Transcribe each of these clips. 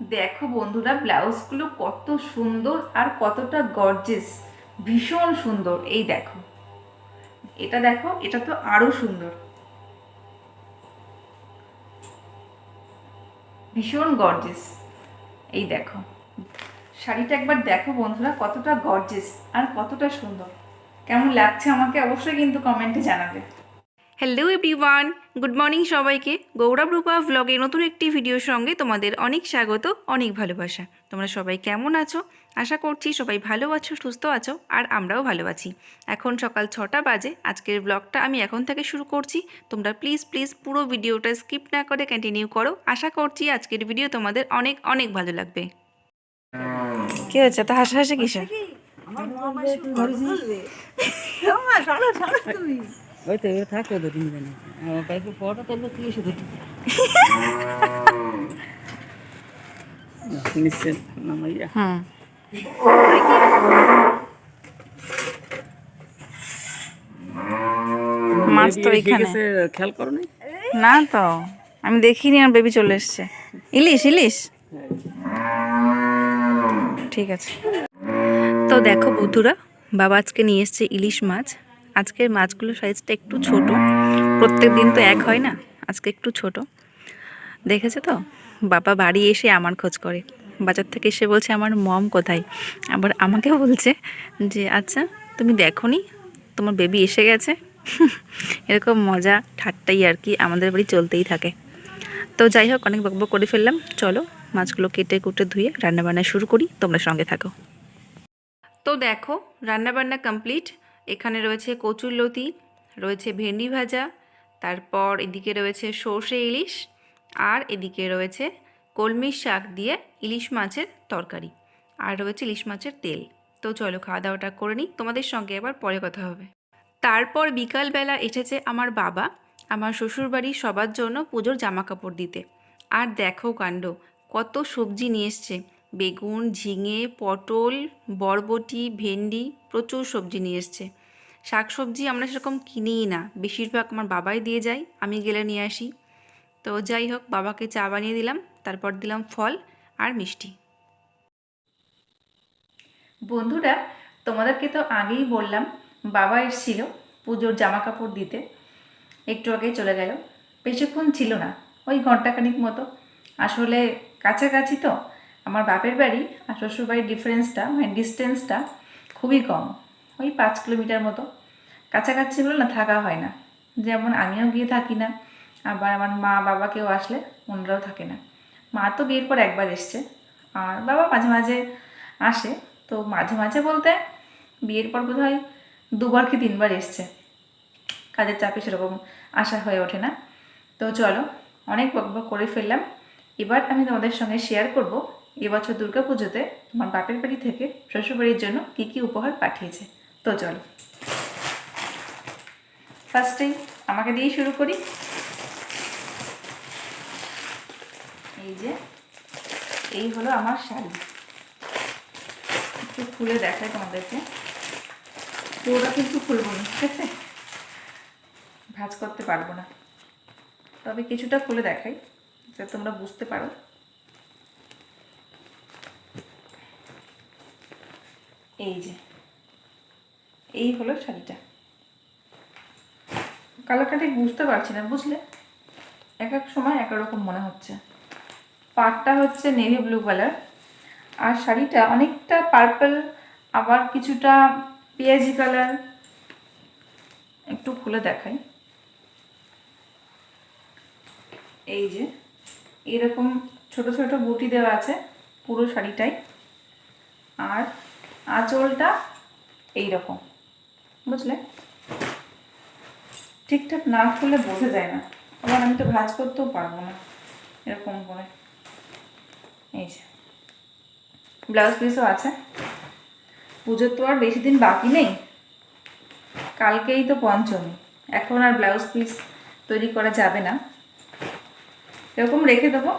দেখো বন্ধুরা, ব্লাউজগুলো কত সুন্দর আর কতটা গর্জেস ভীষণ সুন্দর। এই দেখো, এটা দেখো, এটা তো আরও সুন্দর। ভীষণ গর্জেস এই দেখো, শাড়িটা একবার দেখো বন্ধুরা, কতটা গর্জেস আর কতটা সুন্দর। কেমন লাগছে আমাকে অবশ্যই কিন্তু কমেন্টে জানাবে। হ্যালো এভরিওয়ান গুড মর্নিং সবাইকে। গৌরব রূপা ভ্লগে নতুন একটি ভিডিওর সঙ্গে তোমাদের অনেক স্বাগত অনেক ভালোবাসা। তোমরা সবাই কেমন আছো? আশা করছি সবাই ভালো আছো সুস্থ আছো আর আমরাও ভালো আছি। এখন সকাল ছটা বাজে। আজকের ব্লগটা আমি এখন থেকে শুরু করছি। তোমরা প্লিজ প্লিজ পুরো ভিডিওটা স্কিপ না করে কন্টিনিউ করো। আশা করছি আজকের ভিডিও তোমাদের অনেক অনেক ভালো লাগবে। কি হচ্ছে তা হাসাহাসি কিসে ওই তো এবার থাকো দু তিন দিন আমার পাইপের ফটো তুলবো তুই শুধু। নিশ্চয় হুম মাছ তো এখানে। খেয়াল করো না না তো আমি দেখিনি আর বেবি চলে এসছে। ইলিশ ইলিশ? ঠিক আছে। তো দেখো বন্ধুরা বাবা আজকে নিয়ে এসছে ইলিশ মাছ। আজকের মাছগুলোর সাইজটা একটু ছোট। প্রত্যেক দিন তো এক হয় না, আজকে একটু ছোট। দেখেছ তো? বাবা বাড়ি এসে আমার খোঁজ করে। বাজার থেকে এসে বলছে, আমার মম কোথায়? আবার আমাকেও বলছে যে আচ্ছা তুমি দেখোনি? তোমার বেবি এসে গেছে? এরকম মজা, ঠাট্টাই আর কি আমাদের বাড়ি চলতেই থাকে। তো যাই হোক, অনেক বকবক করে ফেললাম। চলো, মাছগুলো কেটে কুটে ধুয়ে রান্নাবান্না শুরু করি। তোমরা সঙ্গে থাকো। তো দেখো, রান্নাবান্না কমপ্লিট এখানে রয়েছে কচুর লতি, রয়েছে ভেন্ডি ভাজা, তারপর এদিকে রয়েছে সর্ষে ইলিশ, আর এদিকে রয়েছে কলমির শাক দিয়ে ইলিশ মাছের তরকারি, আর রয়েছে ইলিশ মাছের তেল। তো চলো খাওয়া দাওয়াটা করে নিই, তোমাদের সঙ্গে আবার পরে কথা হবে। তারপর বিকালবেলা এসেছে আমার বাবা, আমার শ্বশুরবাড়ির সবার জন্য পুজোর জামা কাপড় দিতে। আর দেখো কাণ্ড, কত সবজি নিয়ে এসছে। বেগুন, ঝিঙে, পটল, বরবটি, ভেন্ডি প্রচুর সবজি নিয়ে এসছে। শাক সবজি আমরা সেরকম কিনিই না। বেশিরভাগ আমার বাবাই দিয়ে যায়, আমি গেলে নিয়ে আসি। তো যাই হোক, বাবাকে চা বানিয়ে দিলাম, তারপর দিলাম ফল আর মিষ্টি। বন্ধুরা, তোমাদেরকে তো আগেই বললাম, বাবা এসেছিল পুজোর জামা কাপড় দিতে। একটু আগে চলে গেল। বেশিক্ষণ ছিল না, ওই ঘন্টাখানিক মতো। আসলে কাছাকাছি তো আমার বাপের বাড়ি আর শ্বশুরবাড়ির ডিফারেন্সটা মানে ডিস্টেন্সটা খুবই কম। ওই পাঁচ কিলোমিটার মতো। কাছাকাছি হলে না, থাকা হয় না। যেমন আমিও গিয়ে থাকি না, আবার আমার মা বাবা কেউ আসলে ওনারাও থাকে না। মা তো বিয়ের পর একবার এসছে, আর বাবা মাঝে মাঝে আসে। তো মাঝে মাঝে বলতে বিয়ের পর বোধ হয় দুবার কি তিনবার এসছে। কাজের চাপে সেরকম আশা হয়ে ওঠে না। তো চলো, অনেক বকবক করে ফেললাম। এবার আমি তোমাদের সঙ্গে শেয়ার করব এবছর দুর্গা পুজোতে আমার বাপের বাড়ি থেকে শ্বশুরবাড়ির জন্য কি কি উপহার পাঠিয়েছে? তো চলো। ফার্স্টেই আমাকে দিয়ে শুরু করি। এই যে, এই হলো আমার শাড়ি। একটু খুলে দেখাই তোমাদেরকে। পুরোটা কিন্তু খুলবো না, ঠিক আছে? ভাজ করতে পারব না। তবে কিছুটা খুলে দেখাই, যাতে তোমরা বুঝতে পারো। এই যে। এই হলো শাড়িটা। কালারটা ঠিক বুঝতে পারছি না, বুঝলে? এক এক সময় এক রকম মনে হচ্ছে। পাটটা হচ্ছে নেভি ব্লু কালার আর শাড়িটা অনেকটা পার্পল আবার কিছুটা পেঁয়াজি কালার একটু খুলে দেখাই। এই যে, এরকম ছোট ছোট বুটি দেওয়া আছে পুরো শাড়িটাই। আর আঁচলটা এই রকম বুঝলে? ঠিকঠাক না খুললে বোঝা যায় না। আবার আমি তো ভাজ করতেও পারব না, এরকম করে। এই যে, ব্লাউজ পিসও আছে। পুজোর তো আর বেশি দিন বাকি নেই। কালকেই তো পঞ্চমী, এখন আর ব্লাউজ পিস তৈরি করা যাবে না। এরকম রেখে দেবো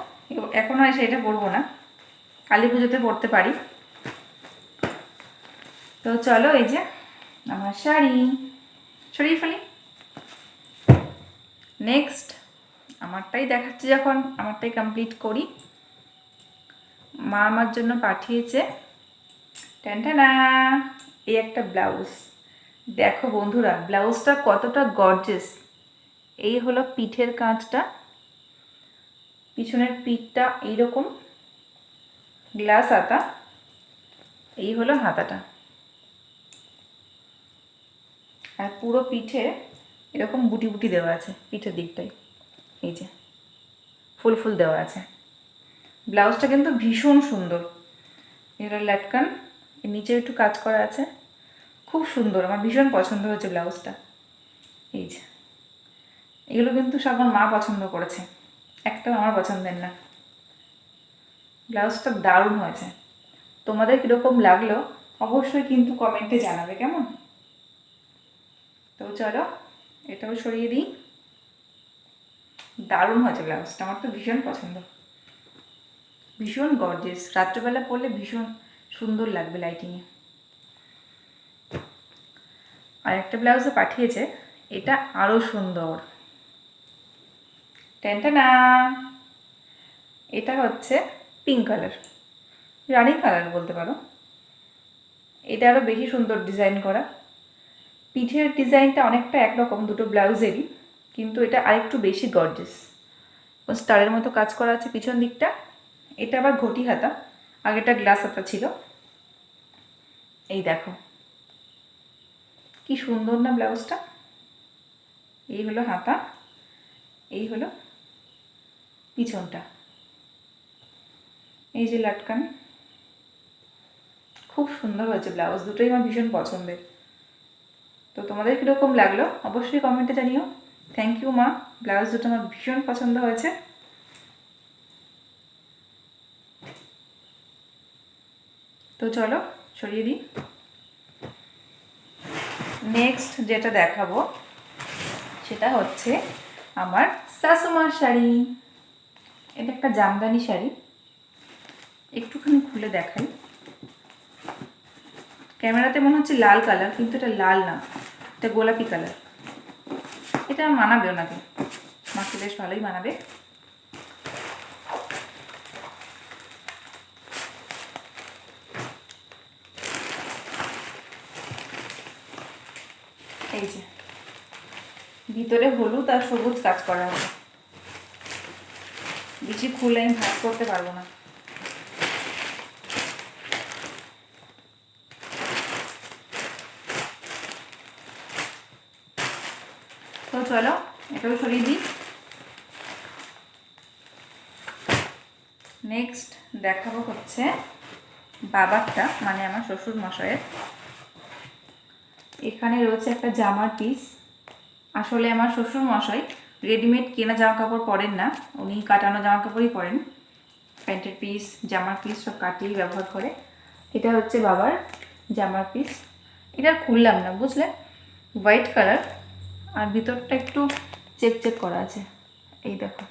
এখন আর সেটা পরবো না। কালী পুজোতে পড়তে পারি। তো চলো এই যে আমার শাড়ি। সরিয়ে ফেলি। নেক্সট আমারটাই দেখাচ্ছি যখন, আমারটাই কমপ্লিট করি। মা আমার জন্য পাঠিয়েছে। ট্যান্টানা এই একটা ব্লাউজ। দেখো বন্ধুরা, ব্লাউজটা কতটা গর্জেস এই হলো পিঠের কাঁচটা। পিছনের পিঠটা এইরকম গ্লাস হাতা। এই হলো হাতাটা। আর পুরো পিঠে এরকম বুটি বুটি দেওয়া আছে, পিঠের দিকটাই এই যে, ফুল ফুল দেওয়া আছে। ব্লাউজটা কিন্তু ভীষণ সুন্দর। এটা ল্যাটকান, এর নিচে একটু কাজ করা আছে। খুব সুন্দর, আমার ভীষণ পছন্দ হয়েছে ব্লাউজটা। এই যে, এগুলো কিন্তু সব আমার মা পছন্দ করেছে। একটাও আমার পছন্দের না। ব্লাউজটা দারুণ হয়েছে। তোমাদের কীরকম লাগল, অবশ্যই কিন্তু কমেন্টে জানাবে, কেমন? তো চলো, এটাও সরিয়ে দিই। দারুণ হয়েছে ব্লাউজটা, আমার তো ভীষণ পছন্দ। ভীষণ গর্জেস রাত্রেবেলা পরলে ভীষণ সুন্দর লাগবে লাইটিংয়ে আর একটা ব্লাউজও পাঠিয়েছে, এটা আরও সুন্দর। টেনটা এটা হচ্ছে পিঙ্ক কালার রানি কালার বলতে পারো। এটা আরও বেশি সুন্দর ডিজাইন করা। পিঠের ডিজাইনটা অনেকটা একরকম দুটো ব্লাউজেরই, কিন্তু এটা আরেকটু বেশি গর্জেস স্টারের মতো কাজ করা আছে পিছন দিকটা। এটা আবার ঘটি হাতা আগেটা গ্লাস হাতা ছিল। এই দেখো। কি সুন্দর না ব্লাউজটা। এই হলো হাতা, এই হলো পিছনটা। এই যে লাটকান। খুব সুন্দর হয়েছে ব্লাউজ, দুটোই আমার ভীষণ পছন্দের। তো তোমাদের কীরকম লাগল অবশ্যই কমেন্টে জানিও। থ্যাংক ইউ মা। ব্লাউজ দুটো আমার ভীষণ পছন্দ হয়েছে। তো চলো, সরিয়ে দিই। নেক্সট যেটা দেখাবো, সেটা হচ্ছে আমার শাশুমার শাড়ি। এটা একটা জামদানি শাড়ি। একটুখানি খুলে দেখাই। ক্যামেরাতে মনে হচ্ছে লাল কালার, কিন্তু এটা লাল না। এটা গোলাপি কালার। এটা মানাবে ওনাকে মাকে বেশ ভালোই মানাবে। এই যে। ভিতরে হলুদ আর সবুজ কাজ করা হবে বেশি খুলে আমি ভাগ করতে পারব না। তো চলো এটাও সরিয়ে দিই নেক্সট দেখাবো হচ্ছে বাবারটা মানে আমার শ্বশুর মশাইয়ের। এখানে রয়েছে একটা জামার পিস আসলে আমার শ্বশুর মশাই রেডিমেড কেনা জামা কাপড় পরেন না, উনি কাটানো জামা কাপড়ই পরেন। প্যান্টের পিস জামার পিস সব কাটিয়ে ব্যবহার করে। এটা হচ্ছে বাবার জামার পিস এটা খুললাম না, বুঝলে? হোয়াইট কালার আর ভিতরটা একটু চেক চেক করা আছে। এই দেখো।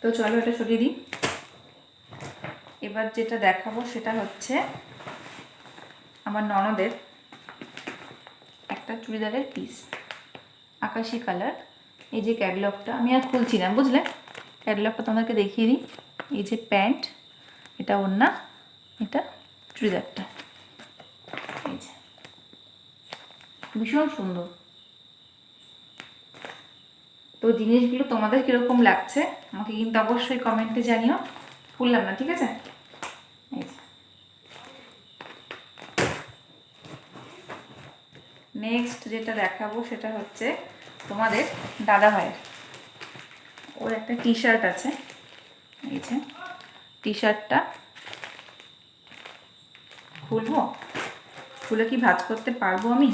তো চলো এটা সরিয়ে দিই। এবার যেটা দেখাবো সেটা হচ্ছে আমার ননদের একটা চুড়িদারের পিস আকাশি কালার এই যে ক্যাটলগটা আমি আর খুলছি না, বুঝলে? ক্যাটলগটা তোমাদেরকে দেখিয়ে দিই। এই যে প্যান্ট, এটা ওড়না, এটা চুড়িদারটা এই যে ভীষণ সুন্দর। তো জিনিসগুলো তোমাদের কীরকম লাগছে, আমাকে কিন্তু অবশ্যই কমেন্টে জানিও। ভুললাম না, ঠিক আছে? নেক্সট যেটা দেখাবো সেটা হচ্ছে তোমাদের দাদা ভাইয়ের ওর একটা টি শার্ট আছে টি শার্টটা খুলবো? খুলে কি ভাজ করতে পারব আমি?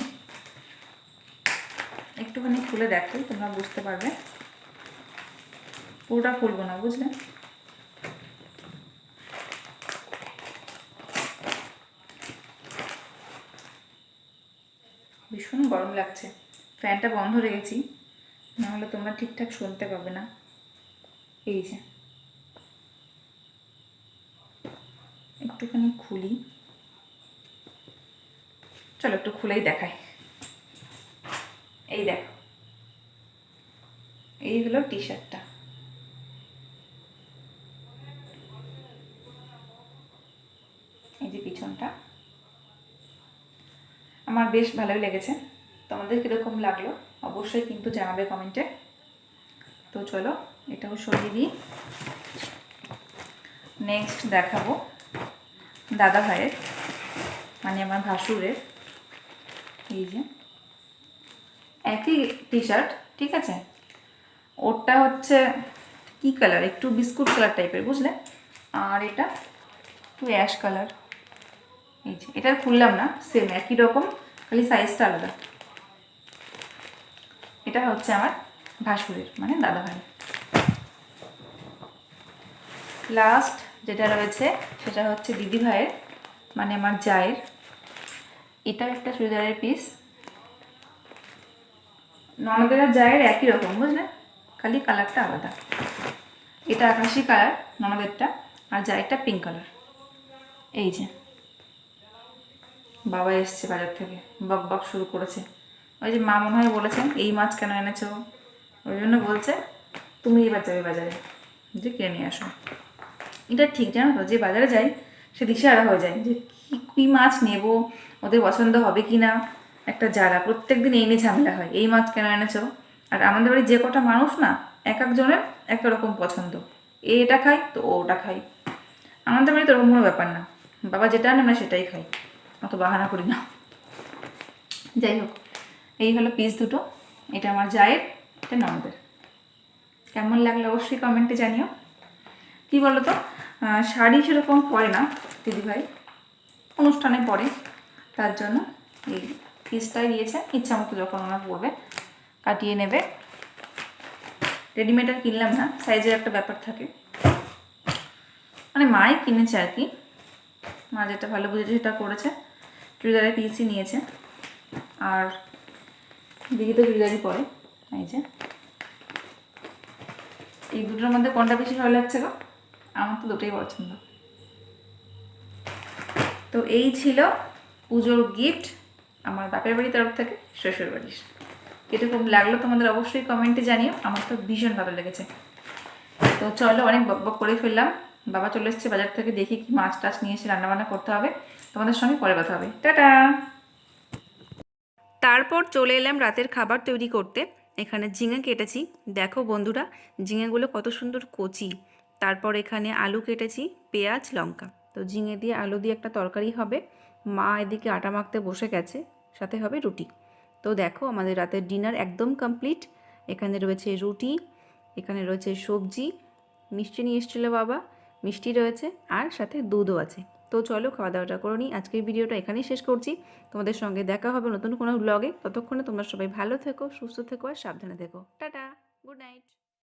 একটুখানি খুলে দেখো, তোমরা বুঝতে পারবে। পুরোটা খুলবো না, বুঝলে? ভীষণ গরম লাগছে। ফ্যানটা বন্ধ রেখেছি, নাহলে তোমরা ঠিকঠাক শুনতে পাবে না। এই যে। একটুখানি খুলি। চলো একটু খুলেই দেখাই। এই দেখো। এই হলো টি শার্টটা এই যে পিছনটা। আমার বেশ ভালোই লেগেছে। তোমাদের কীরকম লাগল অবশ্যই কিন্তু জানাবে কমেন্টে তো চলো, এটাও সরিয়ে দিই নেক্সট দেখাবো দাদা ভাইয়ের মানে আমার ভাসুরের। এই যে। একই টি শার্ট ঠিক আছে? ওরটা হচ্ছে কি কালার একটু বিস্কুট কালার টাইপের বুঝলে? আর এটা একটু অ্যাশ কালার এই যে, এটা খুললাম না সেম একই রকম, খালি সাইজটা আলাদা। এটা হচ্ছে আমার ভাসুরের মানে দাদা ভাই লাস্ট যেটা রয়েছে, সেটা হচ্ছে দিদি ভাইয়ের মানে আমার জায়ের। এটাও একটা চুড়িদারের পিস ননদের আর জায়ের একই রকম, বুঝলে? খালি কালারটা আলাদা। এটা আকাশি কালার, ননদেরটা, আর জায়েরটা পিঙ্ক কালার এই যে। বাবা এসছে বাজার থেকে, বক বক শুরু করেছে। ওই যে মা মনে হয় বলেছেন, এই মাছ কেন এনেছো? ওই জন্য বলছে, তুমি এবার যাবে বাজারে। যে কিনে নিয়ে আসো। এটা ঠিক, জানো তো? যে বাজারে যাই, সে দিশেহারা হয়ে যায় যে কী কী মাছ নেব? ওদের পছন্দ হবে কি না একটা জ্বালা প্রত্যেক দিন এই নিয়ে ঝামেলা হয়, এই মাছ কেন এনেছো? আর আমাদের বাড়ি যে কটা মানুষ না, এক একজনের এক রকম পছন্দ। এ এটা খাই তো ও ওটা খাই। আমাদের বাড়িতে ওরকম কোনো ব্যাপার না। বাবা যেটা আনে সেটাই খাই। অত বাহানা করি না। যাই হোক, এই হলো পিস দুটো। এটা আমার জায়ের, এটা ননদের। কেমন লাগল অবশ্যই কমেন্টে জানিও। কি বলো তো শাড়ি সেরকম পরে না দিদিভাই। অনুষ্ঠানে পরে। তার জন্য এই পিসটাই দিয়েছে ইচ্ছা মতো যখন ওনার পড়বে কাটিয়ে নেবে। রেডিমেড আর কিনলাম না সাইজের একটা ব্যাপার থাকে। মানে মাই কিনেছে আর কি। মা যেটা ভালো বুঝেছে সেটা করেছে। চুড়িদারের পিসই নিয়েছে। আর দিদি তো চুড়িদারই পরে, এই যে। এই দুটোর মধ্যে কোনটা বেশি ভালো লাগছে গো? আমার তো দুটোই পছন্দ। তো এই ছিল পুজোর গিফট আমার বাপের বাড়ির তরফ থেকে শ্বশুর বাড়ির কীরকম লাগল তোমাদের অবশ্যই কমেন্টে জানিও, আমার তো ভীষণ ভালো লেগেছে। তো চলো অনেক বক বক করে ফেললাম। বাবা চলে এসছে বাজার থেকে, দেখি কি মাছ টাছ নিয়ে এসে রান্নাবান্না করতে হবে। তোমাদের সঙ্গে পরে কথা হবে। টাটা! তারপর চলে এলাম রাতের খাবার তৈরি করতে। এখানে ঝিঙে কেটেছি। দেখো বন্ধুরা, ঝিঙেগুলো কত সুন্দর কচি। তারপর এখানে আলু কেটেছি, পেঁয়াজ, লঙ্কা। তো ঝিঙে দিয়ে আলু দিয়ে একটা তরকারি হবে। মা এদিকে আটা মাখতে বসে গেছে, সাথে হবে রুটি। তো দেখো আমাদের রাতের ডিনার একদম কমপ্লিট। এখানে রয়েছে রুটি, এখানে রয়েছে সবজি, মিষ্টি নিয়ে এসেছিল বাবা, মিষ্টি রয়েছে আর সাথে দুধও আছে। তো চলো খাওয়া দাওয়াটা করে নিই। আজকের ভিডিওটা এখানেই শেষ করছি। তোমাদের সঙ্গে দেখা হবে নতুন কোনো ব্লগে ততক্ষণে তোমরা সবাই ভালো থেকো, সুস্থ থেকো আর সাবধানে থেকো। Tata good night